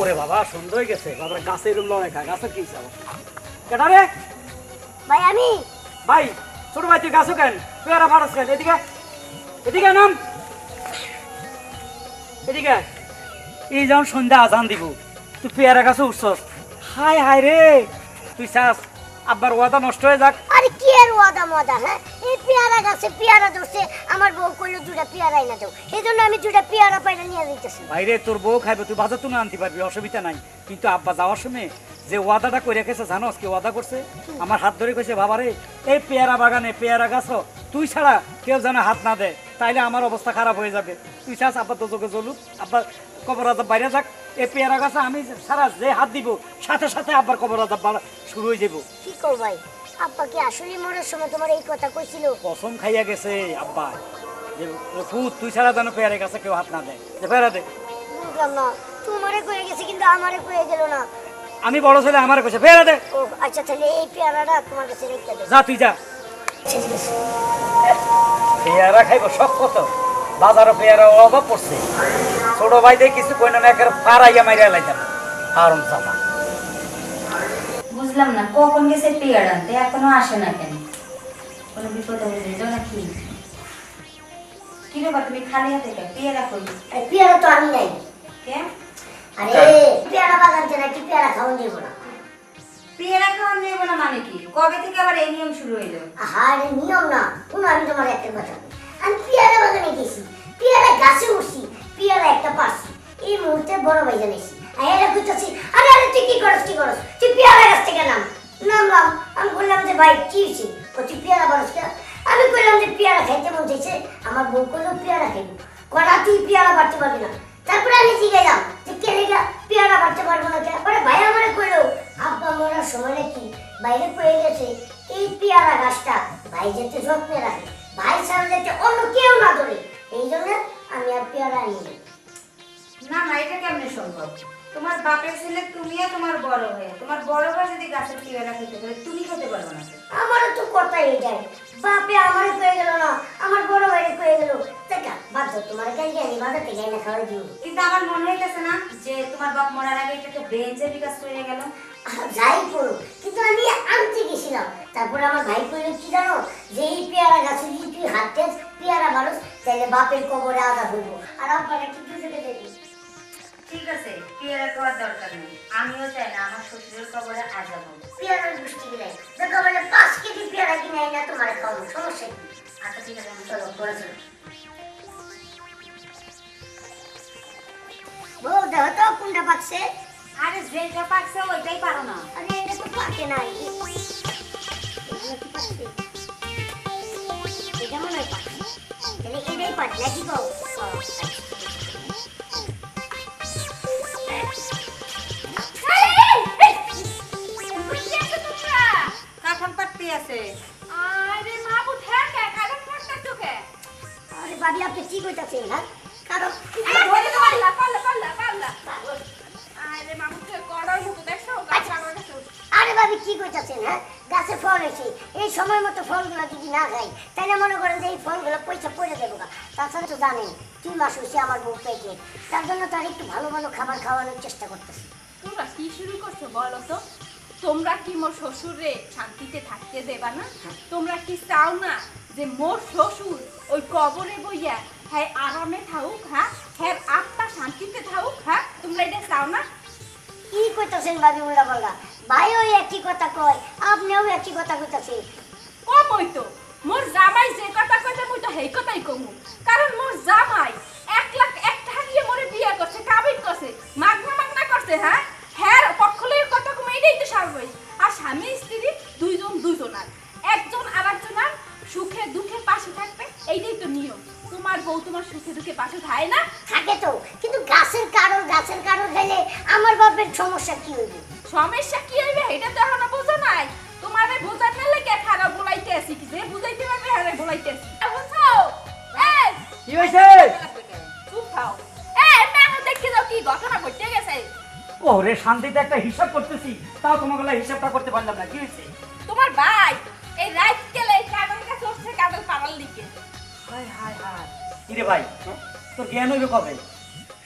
ওরে বাবা সুন্দর হয়ে গেছে। বাবা গাছের এরকম লড়াই খা গাছের কি চাও কেটা রে? ভাই আমি? ভাই ছোট ভাই তুই গাছও কেন? তুই আর ফাটাস কেন? এদিকে এদিকে নাম। এদিকে। এই যেমন সন্ধ্যা আজান দিব তুই পেয়ারা গাছে উঠছস। হাই হাই রে। তুই চাস আব্বার ওয়াদা নষ্ট হয়ে যাক। আরে কি এর ওয়াদা মদা হ্যাঁ? এই পেয়ারা গাছে পেয়ারা ধরছে আমার বউ কইলো দুটা পেয়ারাই না দাও। এই জন্য আমি দুটা পেয়ারা পাইরা নিয়ে দিতেছি বাইরে তোর বউ খাইবে তুই বাজার তুলে আনতে পারবি অসুবিধা নাই। কিন্তু আব্বা যাওয়ার সময় যে ওয়াদাটা করে রেখেছে জানোস কি ওয়াদা করছে? আমার হাত ধরে কইছে বাবারে এই পেয়ারা বাগানে পেয়ারা গাছ তুই ছাড়া কেউ যেন হাত না দেয়। তাইলে আমার অবস্থা খারাপ হয়ে যাবে। তুই চাস আব্বা তো তোকে চলুক আব্বা কবর আজাব বাইরে যাক। এ পেয়ারা গাছে আমি সারা যে হাত দিব সাথে সাথে আব্বার কবর আজাব শুরু হয়ে যাব কি কর ভাই? আব্বা কি আসলে মরার সময় তোমার এই কথা কইছিল? কসম খাইয়া গেছে আব্বা। যে ফুট তুই ছাড়া যেন পেয়ারা গাছে কেউ হাত না দেয়। যে পেয়ারা দে। বুঝলাম না। তোমারে কয়ে গেছে কিন্তু আমারে কয়ে গেল না। আমি বড় ছেলে আমার কইছে পেয়ারা দে। ও আচ্ছা তাহলে এই পেয়ারাটা তোমার কাছে রেখে দেবো যা তুই যা। পেয়ারা খাইব সব কত বাজারও পেয়ারা অভাব পড়ছে। ছোট ভাই দিয়ে কিছু কই না একের পাড়াইয়া মাইরা লাইতাম। আরম চাপা বুঝলাম না কখন গেছে পেয়ার? আনতে এখনও আসে না কেন? কোনো বিপদে নাকি? কি তুমি খালি হাতে কে পেয়ারা কই? পেয়ারা তো আমি নাই। কে আরে পেয়ারা বাগান থেকে পেয়ারা খাওয়া দিব না কোনো আমি বললাম যে, ভাই, কি হয়েছে? ও কেন? আমি কইলাম যে, পেয়ারা খাইতে মন চাইছে। আমার বউ কইলো, পেয়ারা খাইবো। কটা তুই পেয়ারা বাড়তে পারবি না। তারপরে আমি জিজ্ঞাসা যে কেনেগা পেয়ারা বাড়তে পারব না কেন? পরে ভাই, আমারে কইলো আব্বা মরার সময় নাকি বাইরে পড়ে গেছে। এই পেয়ারা গাছটা ভাই যাতে যত্নে রাখে। ভাই ছাড়া যাতে অন্য কেউ না ধরে। এই জন্য আমি আর পেয়ারা আনি না। না এটা কেমনে সম্ভব? তোমার বাপের ছেলে তুমিও তোমার বড় হয়ে। তোমার বড় ভাই যদি গাছের পেয়ারা খেতে পারে তুমি খেতে পারবে না। আমারও তো কথা এটাই। বাপে আমারে কয়ে গেল না আমার বড় ভাই কয়ে গেল। বাদ দাও, তোমার কাছে আমি বাজার থেকে এনে খাওয়াই দিব। কিন্তু আমার মনে হইতেছে না যে তোমার বাপ মরার আগে এটাকে বেঞ্চে বিকাশ করে গেল। যাই করো কিন্তু আমি আনতে গেছিলাম। তারপর আমার ভাই কইলো কি জানো যে এই পেয়ারা গাছে যদি তুই হাঁটতে পেয়ারা মানুষ তাহলে বাপের কবরে আঘাত হইব। আর আপনারা কি দুজনে দেখি ঠিক আছে পেয়ারা খাওয়ার দরকার নেই। আমিও চাই না আমার শ্বশুরের কবরে আজাব হোক পেয়ারার গোষ্ঠী গিলাই দেখো মানে পাঁচ কেজি পেয়ারা কিনে না তোমার খাওয়ানো সমস্যা কি? আচ্ছা ঠিক আছে আমি চলো করে চলো। বউ তো কোনটা পাকছে? আরে যেটা পাকছে ওইটাই পারো না। আরে এটা তো পাকে নাই। এগুলো কি পাকছে? এটা মনে হয় পাকছে তাহলে এটাই পাক নাকি কও? কাঠান আছে। আরে পড়তে তোকে আরে ভাবি আপনি কি কইতাছেন হ্যাঁ? কারণ হয়েছে এই সময় মতো ফলগুলো যদি না খাই তাহলে মনে করেন যে এই ফলগুলো পয়সা পড়ে দেবো তাছাড়া তো জানেন তিন মাস হয়েছে আমার বউ পেটে। তার জন্য তার একটু ভালো ভালো খাবার খাওয়ানোর চেষ্টা করতেছি। তোমরা কি শুরু করছ বলো তো? তোমরা কি মোর শ্বশুরে শান্তিতে থাকতে দেবা না? তোমরা কি চাও না যে মোর শ্বশুর ওই কবরে বইয়া হ্যাঁ আরামে থাকুক হ্যাঁ? হ্যাঁ আত্মা শান্তিতে থাকুক হ্যাঁ? তোমরা এটা চাও না? কি কইতাছেন ভাবি উল্টা পাল্টা? ভাই ওই একই কথা কয় আপনিও একই কথা কি হয়েছে চুপ থাও দেখে যাও কি ঘটনা ঘটে গেছে। ওরে শান্তিতে একটা হিসাব করতেছি তাও তোমাকে হিসাবটা করতে পারলাম না কি হয়েছে তোমার ভাই এই রাত গেলে কাগজ কাছে উঠছে কাগজ পাড়ার লিখে হায় হায় হায়। কিরে ভাই তোর জ্ঞান হইবে কবে?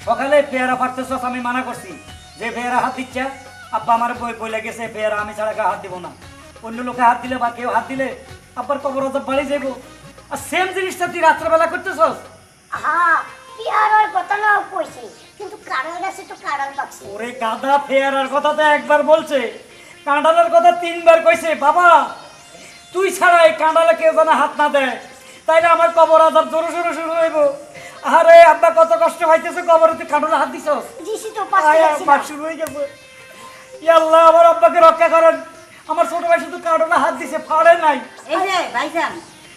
সকালে পেয়ারা পারতেছস আমি মানা করছি। যে বেয়ারা হাত দিচ্ছে আব্বা আমার বই বলে গেছে বেয়ারা আমি ছাড়া হাত দিব না। অন্য লোকে হাত দিলে বা কেউ হাত দিলে আব্বার কবর বাড়ি যাব আর সেম জিনিসটা তুই রাত্রেবেলা করতেছস? হ্যাঁ পেয়ারার কথা কইছি কিন্তু গাছে তো পাকছে ওরে কথা তো একবার বলছে। কাঁডালের কথা তিনবার কইছে বাবা তুই ছাড়া এই কাঁডালে কেউ যেন হাত না দেয়। তাইলে আমার কবর আজাব জোরে সোরে শুরু হইব। আরে আব্বা কত কষ্ট পাইতেছে কবরে তুই কাঁডালে হাত দিছি তো শুরু হয়ে আল্লাহ আমার আব্বাকে রক্ষা করেন। আমার ছোট ভাই শুধু কাঁডালে হাত দিছে ফাড়ে নাই। এই যে ভাইজান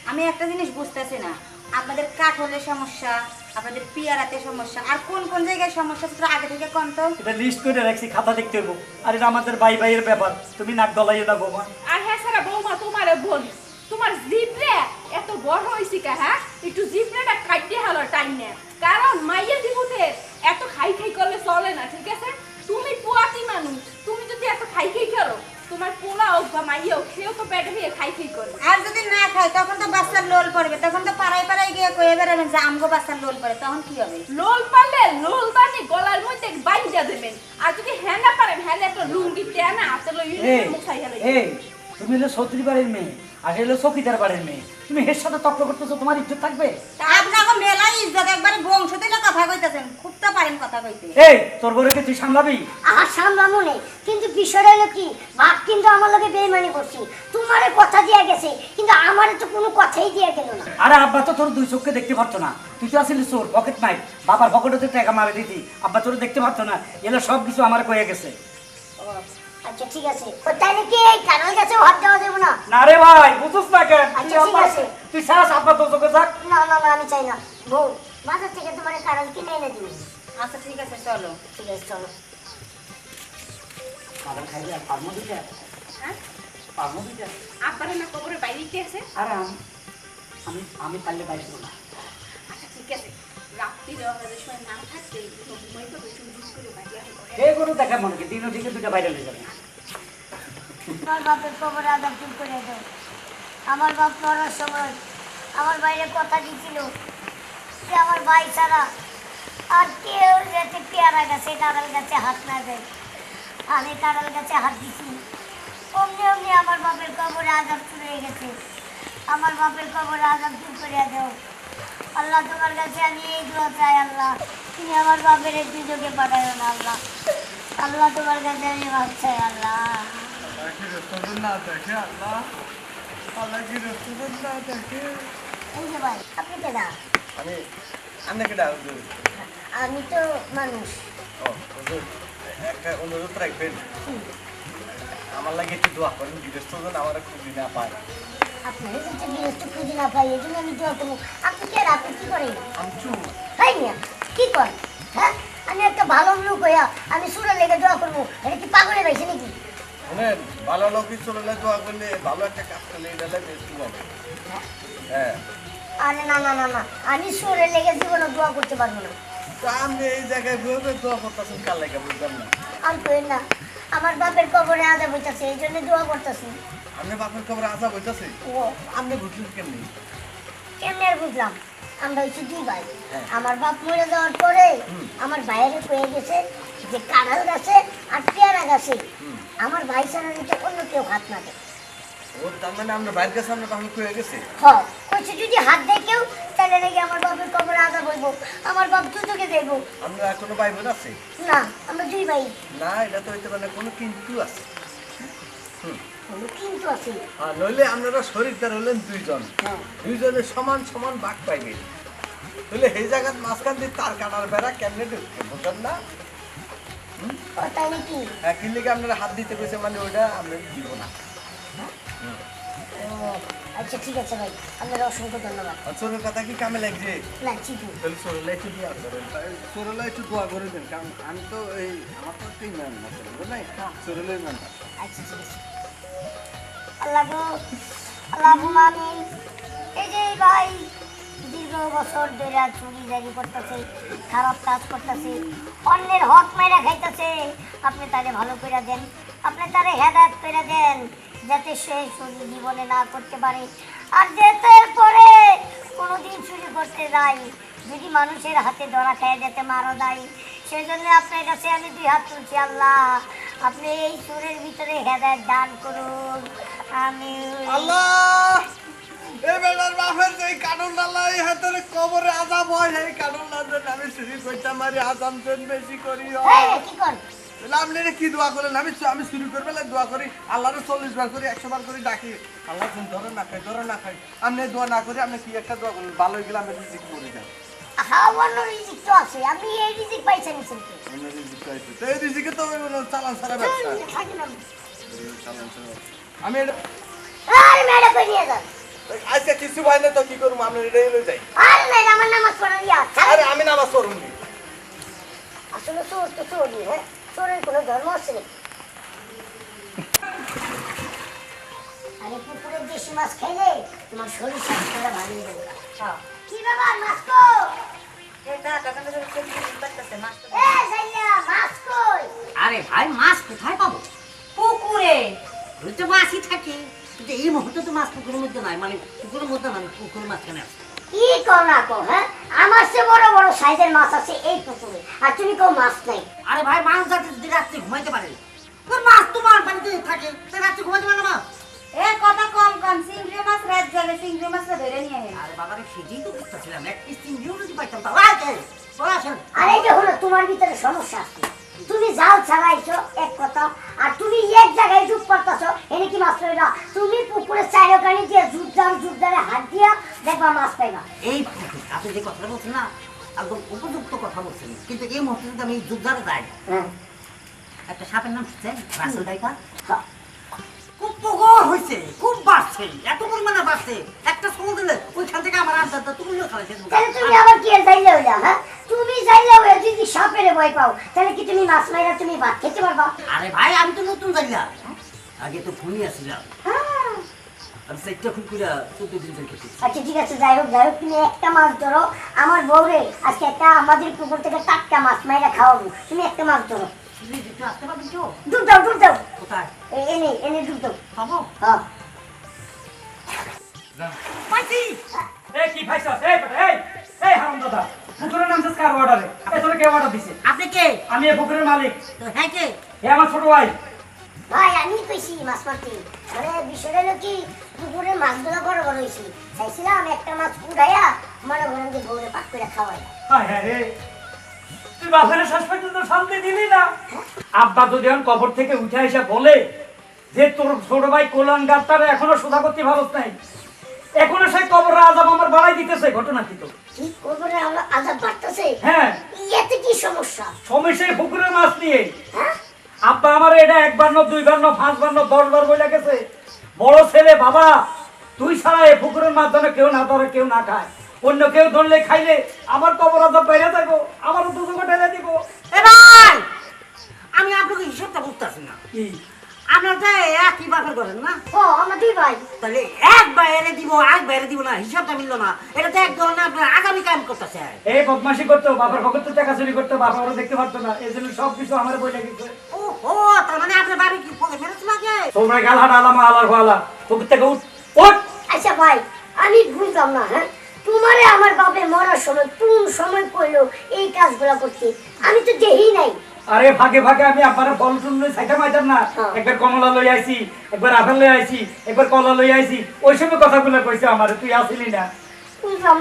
আমি একটা জিনিস বুঝতেছি না। আপনাদের কাঠলের সমস্যা আপনাদের পিয়ারাতে সমস্যা আর কোন কোন জায়গায় সমস্যা সেটা আগে থেকে কোন তো? এটা লিস্ট করে রাখছি খাতা দেখতে হইব। আর এটা আমাদের ভাই ভাইয়ের ব্যাপার তুমি নাক গলাইয়ে না বোমা। আর হ্যাঁ সারা বৌমা তোমারে বলি তোমার জিপরে এত বড় হয়েছি কা হ্যাঁ? একটু জিপরেটা কাটিয়ে হলো টাইম নে। কারণ মাইয়ের দিবুতে এত খাই খাই করলে চলে না ঠিক আছে? তুমি পোয়াতি মানুষ তুমি যদি এত খাই খাই করো তোমার পোলা হোক বা মাই হোক সেও তো পেটে হয়ে খাই খাই করে আর যদি না খায় তখন তো বাচ্চার লোল পড়বে তখন তো পাড়ায় পাড়ায় গিয়ে কয়ে বেড়াবেন যে আমগো বাচ্চার লোল পড়ে তখন কি হবে? লোল পারলে লোল বানি গলার মধ্যে বাইজা দেবেন। আর যদি হ্যাঁ না পারেন হ্যাঁ একটা লুঙ্গি টেনে হাতে লই এই মুখ খাই হেলাই এই তুমি তো সৌত্রী বাড়ির মেয়ে। আর এ হলো চকিদার বাড়ির মেয়ে। তুমি এর সাথে তর্ক করতেছো তোমার ইজ্জত থাকবে? আপনাকে মেলা ইজ্জত একবারে বংশ দিলে কথা কইতেছেন খুব তো পারেন কথা কইতে। এই তোর বউকে তুই সামলাবি? আর সামলামো নেই কিন্তু বিষয়টা হলো কি বাপ কিন্তু আমার লোকে বেইমানি করছি। তোমারে কথা দিয়া গেছে কিন্তু আমারে তো কোনো কথাই দিয়া গেল না। আরে আব্বা তো তোর দুই চোখকে দেখতে পারতো না। তুই তো আসলে চোর পকেট নাই বাবার পকেটে তো টাকা মারে দিতি। আব্বা তোর দেখতে পারতো না। এলো সব কিছু আমার কয়ে গেছে। ও, আচ্ছা ঠিক আছে। ও, তাহলে কি এই কানাল গাছে হাত দেওয়া যাবে না। না রে ভাই বুঝছিস না কেন? আচ্ছা, ঠিক আছে। তুই ছাড়াস আব্বা তোর চোখে থাক। না না না আমি চাই না। বউ বাজার থেকে তোমার কানাল কিনে এনে দিবি। আচ্ছা ঠিক আছে চলো। ঠিক আছে চলো। কারণ খাইলে আর পারমো দিতে হ্যাঁ? পারমো দিতে আব্বারে না কবরে বাইরে কি আছে? আরে আমি আমি আমি পারলে বাইরে না। আচ্ছা ঠিক আছে। দেখা মনে দুটা বাইরে নিয়ে যাবে। আমার বাপের খবর আদাব চুপ করে দাও আমার বাপ মরার সময় আমার বাইরে কথা যে আমার ভাই ছাড়া আর কেউ যাতে পেয়ারা গাছে কাঁড়াল গাছে হাত না দেয়। আমি কাঁড়াল গাছে হাত দিছি। অমনি অমনি আমার বাপের কবরে শুরু হয়ে গেছে। আমার বাপের কবরে আজাব চুপ করে দাও। আল্লাহ তোমার কাছে আমি এই দোয়া চাই আল্লাহ। তুমি আমার বাপের একটু চোখে পাঠায় না আল্লাহ। আল্লাহ তোমার কাছে আমি ভাব চাই আল্লাহ। এই যে ভাই আপনি কেডা আমি আমি কেডা হুজুর? আমি তো মানুষ। ও হুজুর একটা অনুরোধ রাখবেন। আমার লাগে একটু দোয়া করেন যেন আমার খুঁজি না পায়। আপনার যদি গৃহস্থ খুঁজে না পাই এই জন্য আমি দোয়া করব আপনি কে আপনি কি করেন? আমি চুপ মিয়া কি করেন হ্যাঁ? আমি একটা ভালো লোক হইয়া আমি সুরে লেগে দোয়া করব। এটা কি পাগলে পাইছে নাকি? ভালো চলে দোয়া করলে ভালো একটা কাজ করলে এটা হবে হ্যাঁ। আরে না না না না আমি সুরে লেগে জীবনে দোয়া করতে পারব না। তো আপনি এই জায়গায় বসে দোয়া করতেছেন কার লাগে বুঝলাম না। আমি কই না আমার বাপের কবরে আজাব হইতাছে এই জন্য দোয়া করতেছি। আপনি বাপের খবর আশা বইতেছে ও আপনি বুঝলেন কেমনি? কেমনে আর বুঝলাম? আমরা হচ্ছে দুই ভাই। হ্যাঁ। আমার বাপ মরে যাওয়ার পরে আমার ভাইয়ের কয়ে গেছে যে কাঁঠাল গাছে আর পেয়ারা গাছে। আমার ভাই ছাড়া নিতে অন্য কেউ হাত না দেয়। ও তার মানে আমরা বাইরের কাছে আমরা বাপের খুঁয়ে গেছে? হ কইছে যদি হাত দেয় কেউ তাহলে নাকি আমার বাপের কবরে আদা বইব। আমার বাপ দুটোকে দেবো আমরা কোনো ভাই বোন আছে? না আমরা দুই ভাই। না এটা তো হইতে পারে কোনো কিন্তু আছে। আর নইলে আপনারা শরীরদার হলেন দুইজন। দুইজনে সমান সমান বাঘ পাইবে। তাহলে সেই জায়গার মাঝখান দিয়ে তার কাটার বেড়া কেমনে ঢুকছে বুঝলেন না? হ্যাঁ আপনারা হাত দিতে মানে ওইটা আমরা দিব না। আচ্ছা ঠিক আছে ভাই। আপনার অসংখ্য ধন্যবাদ। আর চোরের কথা কি কামে লাগছে? না চিকু তাহলে চোরেলা একটু দোয়া করেন চোরেলা একটু দোয়া করে দেন কারণ আমি তো এই আমার তো একটা ইমান আছে বুঝলেন? চোরেলা ইমান আচ্ছা ঠিক আছে। আমিন। এই যে ভাই, দীর্ঘ বছর ধরে চুরি জারি করতেছে, খারাপ করতেছে, অন্যের হক মেরা খাইতেছে। আপনি তারে ভালো করে দেন, আপনি তারে হেদায়ত করে দেন, যাতে সে চুরি জীবনে না করতে পারে। আর যাতে পরে কোনোদিন চুরি করতে যায়, যদি মানুষের হাতে ধরা খেয়ে যেতে মারা যায়। সেই জন্য আপনার কাছে আমি দুই হাত তুলছি, আল্লাহ। আপনি এই সুরের ভিতরে হেদায়ত দান করুন। আমি আল্লাহ! এই বেলার বাপের যে কানুন আল্লাহ এই হাতের কবরে আজাব হয় কানুন যেন আমি চুরি করতে মারি আজাম বেশি করি কি কর? আপনি কি দোয়া করেন? আমি আমি চুরি করবে দোয়া করি। আল্লাহরে চল্লিশ বার করি একশো বার করে ডাকি। আল্লাহ ধরে না খাই ধরে না খাই। আপনি দোয়া না করে আপনি কি একটা দোয়া করেন ভালো গেলে আমি রিজিক মরে যাই হাওয়ানো রিজিক তো আছে আপনি এই রিজিক পাইছেন কিন্তু অন্য রিজিক চাইছি তো এই রিজিকে তো চালান ছাড়া ব্যবসা। না। আমি এটা আরে মেয়েটা কই নিয়ে যান? আজকে কিছু ভাই না তো কি করব আপনি এটা লই যাই। আরে নাই আমার নামাজ পড়া দিয়া আরে আমি নামাজ পড়ুন। আসলে চোর তো হ্যাঁ? চোরের কোনো ধর্ম আছে নাকি? আরে পুকুরের দেশি মাছ খাইলে তোমার শরীর স্বাস্থ্যটা ভালো হয়ে যাবে। কি ব্যাপার মাছ কো মাছ কই আরে ভাই মাছ কোথায় পাবো? পুকুরে। তো মাছই থাকে। কিন্তু এই মুহূর্তে তো মাছ পুকুরের মধ্যে নাই মানে পুকুরের মধ্যে না পুকুরের মাঝখানে আছে। কি কও না কো হ্যাঁ? আমার সে বড় বড় সাইজের মাছ আছে এই পুকুরে আর তুমি কও মাছ নাই। আরে ভাই মানুষ যাতে রাত্রে ঘুমাইতে পারে? তোর মাছ তোমার বাড়িতে থাকে তাই রাত্রে ঘুমাইতে পারে না মাছ? এ কথা কম কম। চিংড়ি মাছ রাত যাবে চিংড়ি মাছটা ধরে নিয়ে আয়। আরে বাবারে সেটাই তো বুঝতেছিলাম এক পিস চিংড়িও যদি পাইতাম তাও আগে আসেন। আর এই যে হলো তোমার ভিতরে সমস্যা আছে। তুমি জাল ছাড়াইছো এক কথা আর তুমি এক জায়গায় ডুব করতেছো এনে কি মাছ না তুমি পুকুরে চারোকানি দিয়ে জুদ্দার জুদ্দারে হাত দিয়া দেখবা মাছ পাইবা। এই আপনি যে কথাটা বলছেন না একদম উপযুক্ত কথা বলছেন। কিন্তু এই মুহূর্তে যদি আমি যুদ্ধারে যাই হ্যাঁ। একটা সাপের নাম শুনছেন? রাসেল ডাইকা হ্যাঁ। হয়েছে? খুব বাড়ছে। এত পরিমাণে বাড়ছে। একটা সময় দিলে ওইখান থেকে আমার আড্ডা তুমিও খাওয়াইছে তাহলে তুমি আবার কি চাইলে হইলা হ্যাঁ? তুমি চাইলে হইলা যদি সাপেরে ভয় পাও তাহলে কি তুমি মাছ মাইরা তুমি ভাত খেতে পারবা? আরে ভাই আমি তো নতুন যাইলাম আগে তো ফোনই আসছিলাম হ্যাঁ। আমি সেটটা খুব করে চোদ্দ দিন ধরে আচ্ছা ঠিক আছে যাই হোক যাই হোক তুমি একটা মাছ ধরো। আমার বউরে আজকে একটা আমাদের পুকুর থেকে টাটকা মাছ মাইরা খাওয়াবো। তুমি একটা মাছ ধরো। ডুব দাও ডুব দাও। কোথায়? এনে এনে ডুব দাও। পাবো হ্যাঁ। পাইছি। কি ভাইছ এই বেটা, এই এই হারাম দাদা। পুকুরের নাম কার অর্ডারে এই তোরে কে অর্ডার দিছে? আপনি কে? আমি এই পুকুরের মালিক। তো হ্যাঁ কে? এ আমার ছোট ভাই। ভাই আমি কইছি মাছ মারতে। মানে বিষয়টা হলো কি পুকুরে মাছগুলো বড় বড় হয়েছে চাইছিলাম একটা মাছ উঠাইয়া মনে করেন যে বউরে পাক করে খাওয়াই হায় হ্যাঁ রে তুই বাপের শেষ পর্যন্ত শান্তি দিলি না? আব্বা তো যখন কবর থেকে উঠে এসে বলে যে তোর ছোট ভাই কোলান গাছটারে এখনও সোজা করতে ভারত নাই এখনও সেই কবর আজাব আমার বাড়াই দিতেছে ঘটনা কি তো বাড়তেছে? হ্যাঁ। কি সমস্যা? পুকুরের মাছ নিয়ে। হ্যাঁ? আব্বা আমার এটা একবার ন দুইবার ন পাঁচবার ন দশবার বলে গেছে। বড় ছেলে বাবা তুই ছাড়া এই পুকুরের মাধ্যমে কেউ না ধরে কেউ না খায়। অন্য কেউ ধরলে খাইলে আমার কবর আজাব বাইরে থাকব আমারও দুটো ঢেলে দিব। এ ভাই আমি আপনাকে হিসাবটা বুঝতেছি না। কি? আপনার তো একই বাপের করেন না? ও আমরা দুই ভাই। তাহলে এক বাইরে দিব এক বাইরে দিব না হিসাবটা মিললো না। এটা তো এক ধরনের আপনার আগামী কাম করতেছে। এই বদমাসি করতো বাবার ভগত তো টাকা চুরি করতো বাবা ওরা দেখতে পারতো না। এই জন্য সব কিছু আমার বই ও ও তার মানে আপনার বাড়ি কি পকে মেরেছে নাকি? তোমরা গাল হাট আলামা আলার ফালা পুকুর থেকে উঠ উঠ। আচ্ছা ভাই আমি বুঝলাম না হ্যাঁ? তোমারে আমার বাপে মরার সময় কোন সময় কইলো এই কাজগুলো করতে? আমি তো দেহি নাই। আরে ভাগে ভাগে আমি আপনার ফল টুল সাইটা মাইতাম না। হ্যাঁ। একবার কমলা লই আইছি একবার আপেল লই আইছি একবার কলা লই আইছি ওই সময় কথাগুলো কইছে আমার তুই আসিলি না।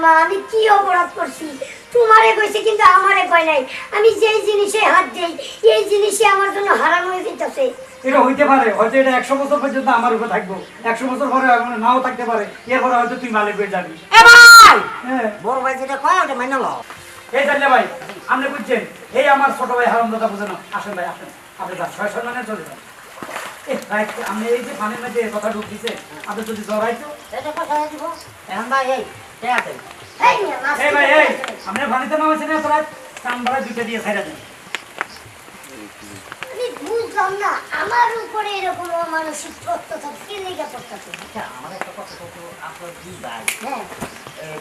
না আমি কি অপরাধ করছি? তোমারে কইছে কিন্তু আমারে কয় নাই। আমি যেই জিনিসে হাত দেই এই জিনিসে আমার জন্য হারাম হয়ে যেতেছে এটা হইতে পারে হয়তো এটা একশো বছর পর্যন্ত আমার উপর থাকব একশো বছর পরে নাও থাকতে পারে এরপরে হয়তো তুই মালিক হয়ে যাবি। এ ভাই! হ্যাঁ। বড় ভাই যেটা কয় ওটা মাইনে লও। এই তাহলে ভাই আপনি বুঝছেন এই আমার ছোট ভাই হারাম দাদা বুঝেন আসেন ভাই আসেন। আপনি যান ছয় সম্মানে চলে যান। আপনি এই যে পানির মধ্যে কথা ঢুক দিছে আপনি যদি জড়াইতো এটা পয়সা দিব এখন ভাই এই আছে এই ভাই এই না। আপনি পানিতে নামাইছেন না তোরা কান ভাড়া দুইটা দিয়ে ছাইড়া দেন। আমি বুঝলাম না আমার উপরে এরকম মানসিক তত্ত্ব কে লেগে পড়তেছে আচ্ছা আমার একটা কথা কত আপনার দুই ভাই। হ্যাঁ।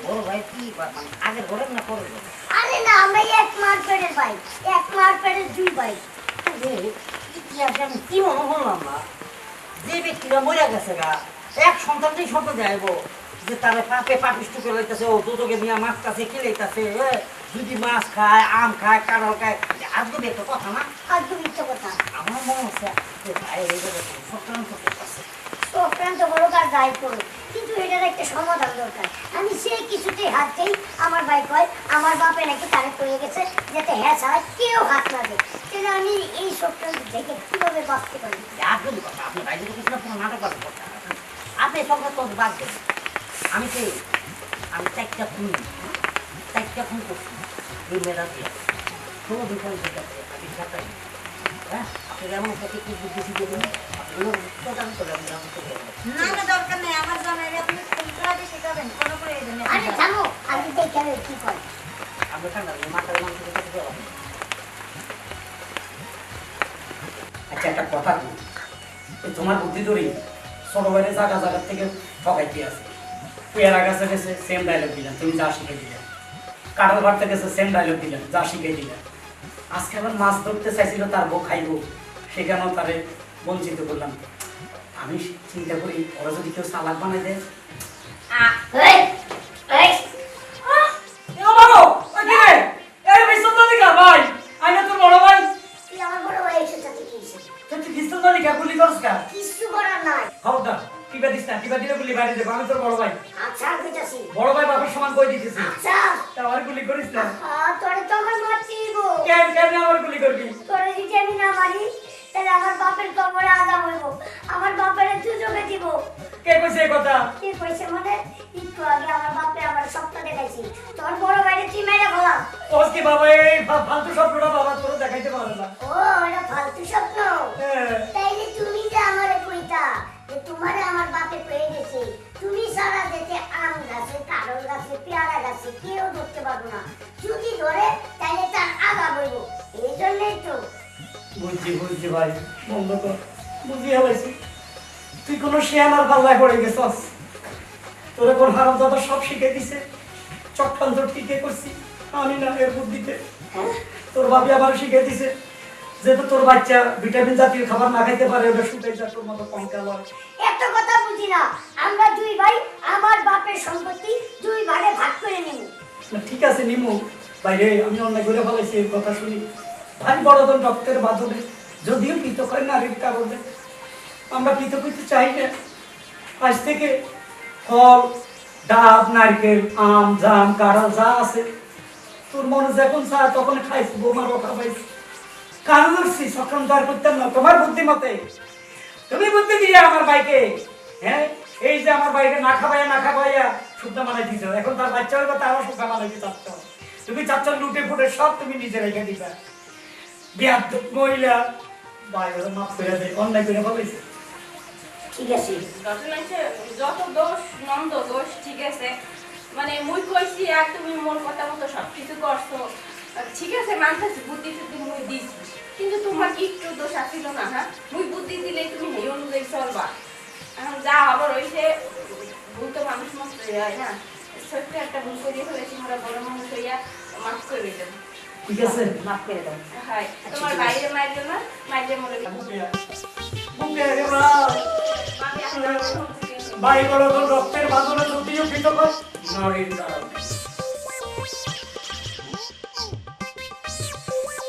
বড় ভাই কি বা- মানে না পরের আরে না আমরা এক মার পেটের ভাই এক দুই ভাই। যে ইতিহাসে আমি কি মনে বললাম না? যে ব্যক্তিরা মরে গেছে গা এক সন্তানটাই সন্তান যাইব যে তারা পাপে পাপিষ্ট করে লইতেছে ও দুটোকে নিয়ে মাছ কাছে খেলাইতেছে যদি মাছ খায় আম খায় কাঁঠাল খায় আজকে দেখো কথা না? আজকে মিথ্যে কথা। আমার মনে হচ্ছে যে ভাই এই জায়গায় সক্রান্ত করতেছে। অক্রান্ত বড় কার দায় করো কিন্তু এটার একটা সমাধান দরকার। আমি সেই কিছুতেই হাত দেই আমার ভাই কয় আমার বাপে নাকি তারে করে গেছে যাতে হ্যাঁ ছাড়া কেউ হাত না দেয়। তাহলে আমি এই সক্রান্ত থেকে কীভাবে বাঁচতে পারি? আজকে কথা আপনি কিছু না পুরো নাটক করতে করতে আপনি সক্রান্ত বাদ দেন আমি তো আমি চারটা খুন চারটা খুন করছি এই মেয়েরা দিয়ে কোনো বিপরীত আছে আমি সাঁতাই হ্যাঁ আপনি যেমন সাথে কি বুদ্ধি দেবেন আপনি প্রদান করে আমি যেমন করে না না দরকার নেই আমার জামাই আপনি কোনটা বেশি করবেন কোনো প্রয়োজন নেই। আরে জানো আমি দেখে কি করে। আমরা ঠান্ডা মাথার মানুষ করতে আচ্ছা একটা কথা তোমার বুদ্ধি ধরি ছোট বাইরে জায়গা জায়গা থেকে ঠকাইতে আছে। পেয়ারা গাছে গেছে সেম ডায়লগ দিলাম তুমি যা শিখে দিলে। কাঁঠাল ভাড়তে গেছে সেম ডায়লগ দিলাম যা শিখে দিলে আজকে আবার মাছ ধরতে চাইছিল তার বউ খাইবো। সেখানেও তারে বঞ্চিত করলাম। আমি চিন্তা করি ওরা যদি কেউ সালাদ বানাই দেয়। বড় ভাই। আমি তোর বড় ভাই। আচ্ছা বড় ভাই বাপের সমান কই দিতেছি আচ্ছা। তা আমার গুলি করিস না আহ, তোরে তো আমার মারতেই গো কেন কেন আমার গুলি করবি? তোরে যদি আমি না মারি তাহলে আমার বাপের কবরে আজাব হইব। আমার বাপের দুজনে দিব। কে কইছে এই কথা? কি কইছে মানে? একটু আগে আমার বাপে আমার স্বপ্ন দেখাইছি। তোর বড় ভাইরে তুই মেরে ফেলা ওস কি বাবা এই ফালতু স্বপ্নটা বাবা তোর দেখাইতে পারে না। ও এটা ফালতু স্বপ্ন? হ্যাঁ। তাইলে তুমি যে আমারে কইতা যে তোমারে আমার বাপে পেয়ে গেছে তুমি সারা যেতে আম গাছে কারণ গাছে পেয়ারা গাছে কেউ ধরতে পারব না। যদি ধরে বুঝছি বুঝছি ভাই। বন্ধ বুঝি হলাইছি তুই কোনো শিয়ানার পাল্লায় পড়ে গেছস। তোরে কোন হারাম দাদা সব শিখে দিছে। চক্রান্ত করছি আমি না এর বুদ্ধিতে। তোর বাপি আবার শিখে দিছে যেহেতু তোর বাচ্চা ভিটামিন জাতীয় খাবার না খাইতে পারে ওটা শুকাই যায় তোর মতো কঙ্কাল হয় একটা কথা বুঝি না। আমরা দুই ভাই আমার বাপের সম্পত্তি দুই ভাগে ভাগ করে নেব ঠিক আছে নিমু। বাইরে আমি অন্যায় করে ফেলাইছি এই কথা শুনি। ভাই বড়জন রক্তের বাঁধনে যদিও পিত করে নারীর কারণে, আমরা পিত করতে চাই না। আজ থেকে ফল, ডাব, নারকেল, আম, জাম কাঁড়াল যা আছে, তোর মনে যখন চায় তখন খাইছি বোমার রক্ষা পাইছি। করতাম না, তোমার বুদ্ধি মতে তুমি বুদ্ধি দিয়ে আমার বাইকে হ্যাঁ এই যে আমার বাইকে না খাবাইয়া না খাবাইয়া শুদ্ধ মানাই দিছ এখন তার বাচ্চা হইব তারও শুদ্ধ মানাইতে চাচ্ছ। তুমি চাচ্ছ লুটে ফুটে সব তুমি নিজে রেখে দিবা বিয়ার মহিলা। বাইরে মাফ করে দেয় অন্যায় করে ফেলাইছে ঠিক আছে। ঘটনা হচ্ছে যত দোষ নন্দ দোষ ঠিক আছে। মানে মুই কইছি আর তুমি মোর কথা মতো সব কিছু করছ। ঠিক আছে মানতেছি বুদ্ধি টুদ্ধি মুই দিছি। কিন্তু তোমার কি একটু দোষ আসিল না হ্যাঁ মুই বুদ্ধি দিলে তুমি এই অনুযায়ী চলবা। এখন যা আবার হইছে ভুল তো মানুষ মস্ত হয়? না ছোট্ট একটা ভুল করিয়ে ফেলেছি মোরা বড় মানুষ হইয়া মাফ করে দেব ঠিক আছে। মাফ করে দাও। হয় তোমার বাইরে মাইরে না মাইরে মরে বুকে রে ভাই বড় রক্তের বাঁধনে যদিও নড়ির দ্বারা